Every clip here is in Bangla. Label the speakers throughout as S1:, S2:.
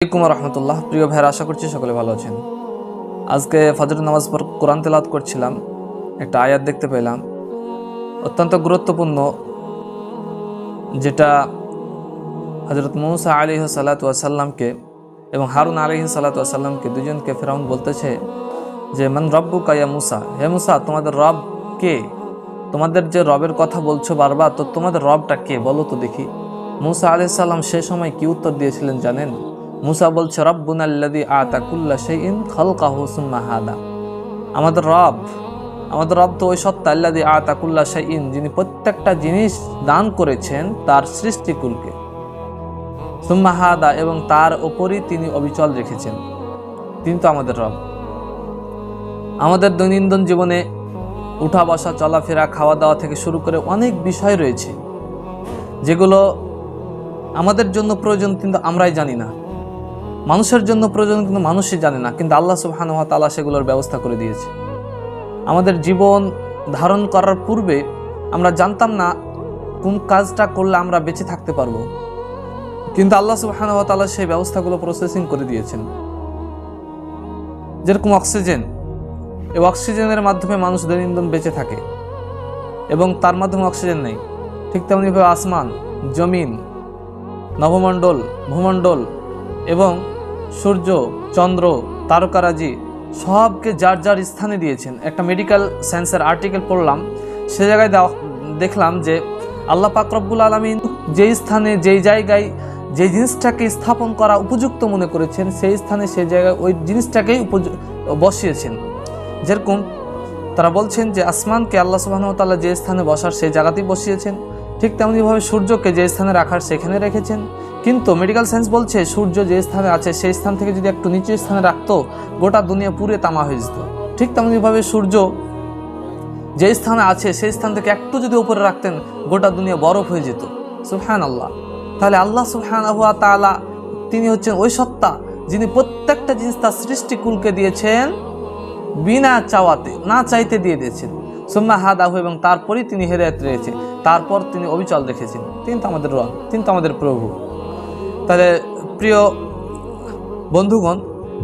S1: আলাইকুম রহমতুল্লাহ। প্রিয় ভাইয়ের, আশা করছি সকলে ভালো আছেন। আজকে ফজর নামাজ পর কোরআন তেলাত করছিলাম, একটা আয়াত দেখতে পেলাম। অত্যন্ত গুরুত্বপূর্ণ, যেটা হজরত মৌসা আলী সাল্লাতামকে এবং হারুন আলী সাল্লাতামকে দুজনকে ফেরাউন বলতেছে যে, মান রব্বু কায়া মুসা? হে মুসা, তোমাদের রব কে? তোমাদের যে রবের কথা বলছো বারবার, তো তোমাদের রবটা কে? বলো তো দেখি। মুসা আলি সাল্লাম সে সময় কি উত্তর দিয়েছিলেন জানেন? মুসা বলছে, রব্বুন আল্লাদি আতা কুল্লা সেইন খলকাহু সুম্মা হাদা। আমাদের রব আমাদের রব তো ওই সত্তা আল্লাদি আতা কুল্লা সেইন যিনি প্রত্যেকটা জিনিস দান করেছেন তার সৃষ্টিকুলকে। সুম্মা হাদা এবং তার ওপরই তিনি অবিচল রেখেছেন। তিনি তো আমাদের রব। আমাদের দৈনন্দিন জীবনে উঠা বসা, চলাফেরা খাওয়া দাওয়া থেকে শুরু করে অনেক বিষয় রয়েছে, যেগুলো আমাদের জন্য প্রয়োজন কিন্তু আমরাই জানি না। মানুষের জন্য প্রয়োজন কিন্তু মানুষই জানে না, কিন্তু আল্লাহ সুবহান ওয়া তাআলা সেগুলোর ব্যবস্থা করে দিয়েছে। আমাদের জীবন ধারণ করার পূর্বে আমরা জানতাম না কোন কাজটা করলে আমরা বেঁচে থাকতে পারব। কিন্তু আল্লাহ সুবহান ওয়া তাআলা সেই ব্যবস্থাগুলো প্রসেসিং করে দিয়েছেন। যেরকম অক্সিজেন, এই অক্সিজেনের মাধ্যমে মানুষ দৈনন্দিন বেঁচে থাকে এবং তার মাধ্যমে অক্সিজেন নেই। ঠিক তেমনিভাবে আসমান, জমিন, নবমণ্ডল, ভূমণ্ডল এবং সূর্য, চন্দ্র, তারকারাজি সবকে যার যার স্থানে দিয়েছেন। একটা মেডিকেল সায়েন্সের আর্টিকেল পড়লাম, সে জায়গায় দেখলাম যে আল্লাহ পাক রব্বুল আলমিন যেই স্থানে, যেই জায়গায় যে জিনিসটাকে স্থাপন করা উপযুক্ত মনে করেছেন, সেই স্থানে সেই জায়গায় ওই জিনিসটাকেই বসিয়েছেন। যেরকম তারা বলছেন যে আসমানকে আল্লাহ সুবাহতাল্লাহ যে স্থানে বসার সেই জায়গাতেই বসিয়েছেন। ঠিক তেমনিভাবে সূর্যকে যে স্থানে রাখার সেখানে রেখেছেন। কিন্তু মেডিকেল সায়েন্স বলছে সূর্য যে স্থানে আছে সেই স্থান থেকে যদি একটু নিচু স্থানে রাখতো, গোটা দুনিয়া পুরে তামা হয়ে যেত। ঠিক তেমনিভাবে সূর্য যে স্থানে আছে সেই স্থান থেকে একটু যদি উপরে রাখতেন, গোটা দুনিয়া বরফ হয়ে যেত। সুফহান আল্লাহ তাহলে আল্লাহ সুফহান আহুয়া তালা তিনি হচ্ছেন ওই সত্তা যিনি প্রত্যেকটা জিনিস তার সৃষ্টিকুলকে দিয়েছেন, বিনা চাওয়াতে, না চাইতে দিয়ে দিয়েছেন। সুম্মা হাদাহু এবং তারপরেই তিনি হেদায়ত রয়েছে তারপর তিনি অবিচল রেখেছেন তিনি তো আমাদের রব, তিনি তো আমাদের প্রভু। তাহলে প্রিয় বন্ধুগণ,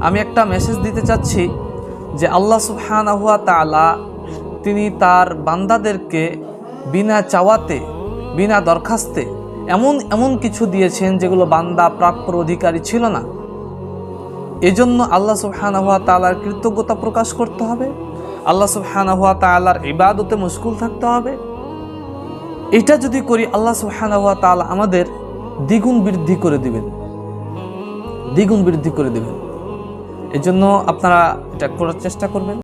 S1: আমি একটা মেসেজ দিতে চাচ্ছি যে আল্লাহ সুবহানাহুয়া তাআলা তিনি তার বান্দাদেরকে বিনা চাওয়াতে, বিনা দরখাস্তে এমন এমন কিছু দিয়েছেন যেগুলো বান্দা প্রাপ্য অধিকারী ছিল না। এজন্য আল্লাহ সুবহানাহুয়া তালার কৃতজ্ঞতা প্রকাশ করতে হবে। আল্লাহ সুবহানাহুয়া তাআলার ইবাদতে মুশকুল থাকতে হবে। এটা যদি করি, আল্লাহ সব হ্যান হওয়া তাআলা আমাদের দ্বিগুণ বৃদ্ধি করে দিবেন। দ্বিগুণ বৃদ্ধি করে দিবেন। এজন্য আপনারা এটা করার চেষ্টা করবেন।